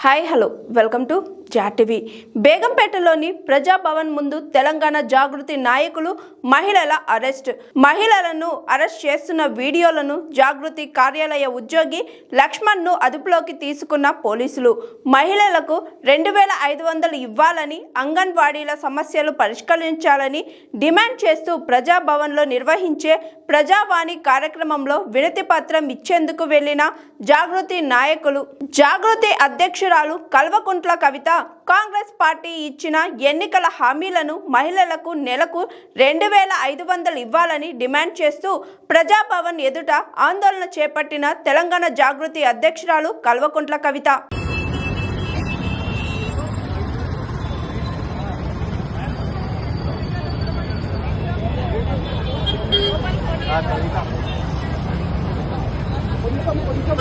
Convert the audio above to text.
Hi hello welcome to జాటివి. బేగంపేటలోని Praja Bhavan ముందు తెలంగాణ జాగృతి నాయకులు మహిళల అరెస్ట్. మహిళలను అరెస్ట్ చేస్తున్న వీడియోలను జాగృతి కార్యాలయ ఉద్యోగి లక్ష్మణ్ను అదుపులోకి తీసుకున్న పోలీసులు. మహిళలకు రెండు వేల ఐదు వందలు ఇవ్వాలని అంగన్వాడీల సమస్యలు పరిష్కరించాలని డిమాండ్ చేస్తూ ప్రజాభవన్లో నిర్వహించే ప్రజావాణి కార్యక్రమంలో వినతి పత్రం ఇచ్చేందుకు వెళ్ళిన జాగృతి నాయకులు. జాగృతి అధ్యక్షురాలు కల్వకుంట్ల కవిత కాంగ్రెస్ పార్టీ ఇచ్చిన ఎన్నికల హామీలను మహిళలకు నెలకు రెండు వేల ఐదు వందలు ఇవ్వాలని డిమాండ్ చేస్తూ ప్రజాభవన్ ఎదుట ఆందోళన చేపట్టిన తెలంగాణ జాగృతి అధ్యక్షురాలు కల్వకుంట్ల కవిత. కొంచెం కొంచెం